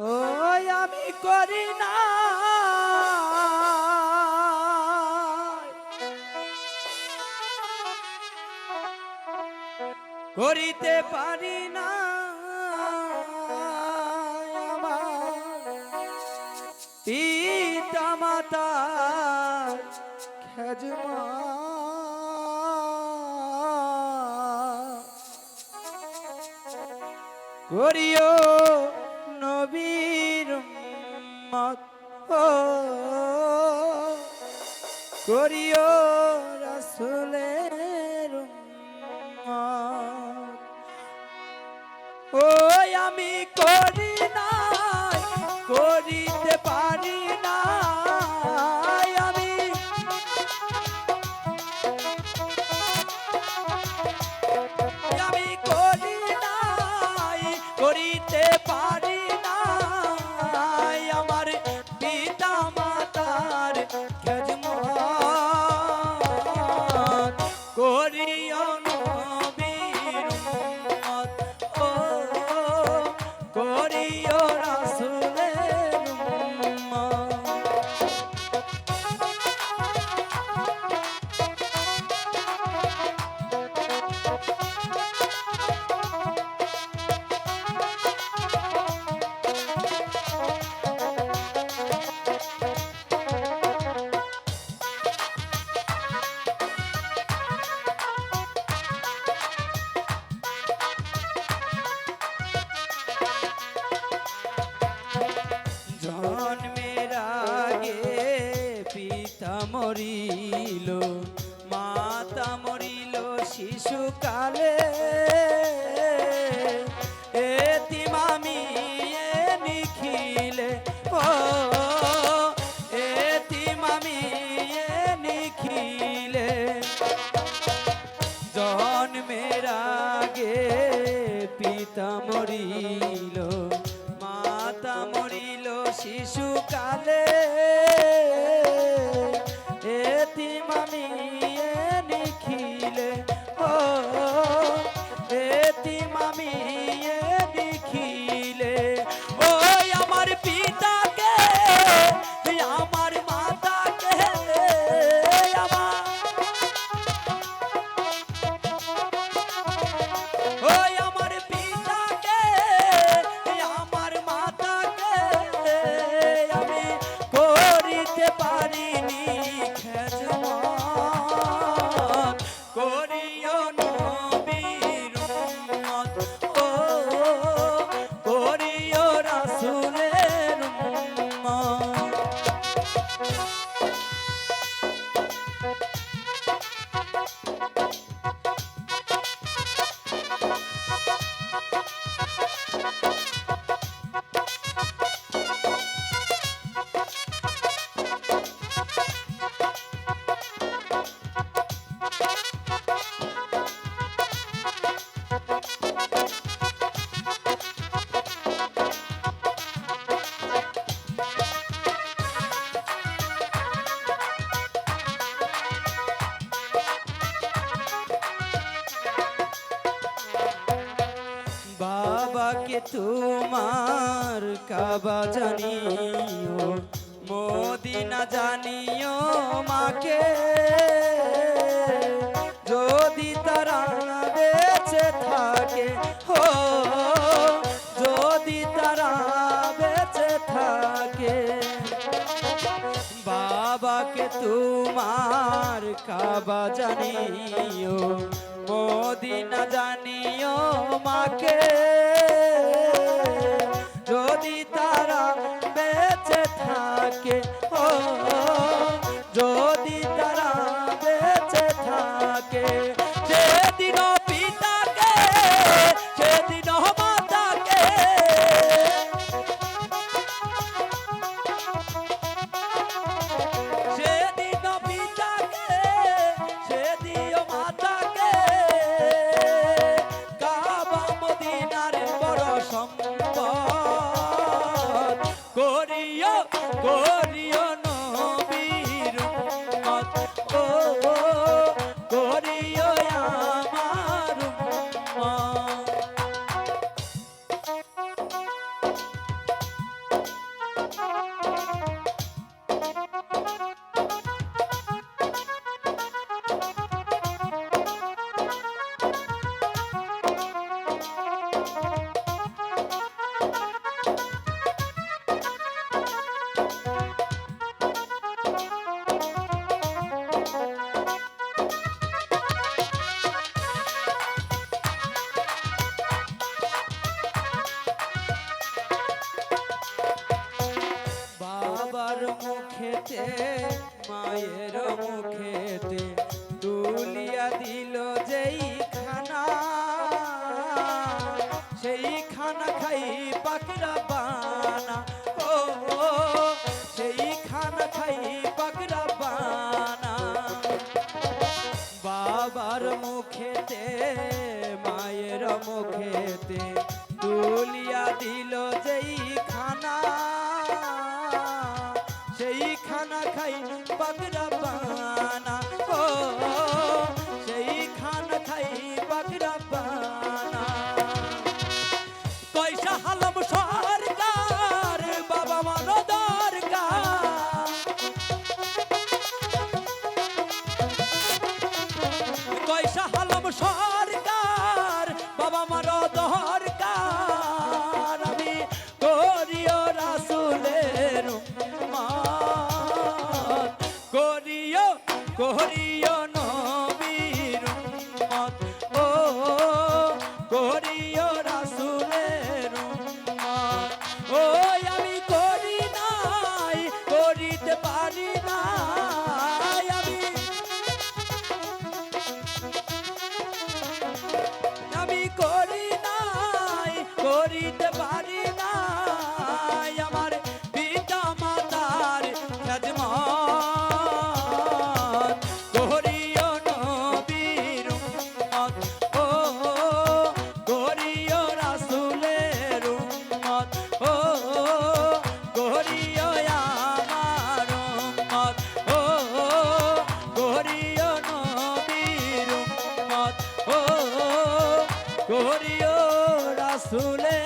ওই আমি করি না। করিতে পারি না। পিতা মাতা খেজমা। করিও নবীর মত করিও রাসুলের ও আমি করি না জন্মের শিশুকালে এতিমামি এ নিখিলে। ও এতিমামি এ নিখিলে। জন্মের আগে পিতা মরিল, মাতা মরিল শিশুকালে। এতিমামি বাবাকে তোমার কাবা জানিও, মদিনা জানিও মাকে। যদি তারা বেঁচে থাকে, হো, যদি তারা বেঁচে থাকে, বাবাকে তোমার কাবা জানিও। মদিনা জানিও মাকে যদি তারা বেঁচে থাকে ও করিও করিও। খাই পাকরা বানা। ও সেই খানা খাই পাকরা বানা। বাবার মুখেতে, মায়ের মুখেতে তুলিয়া দিল যেই খানা সেই খানা খাই পাকরা পয়সা হালম উম্মত ও করিও রাসূলের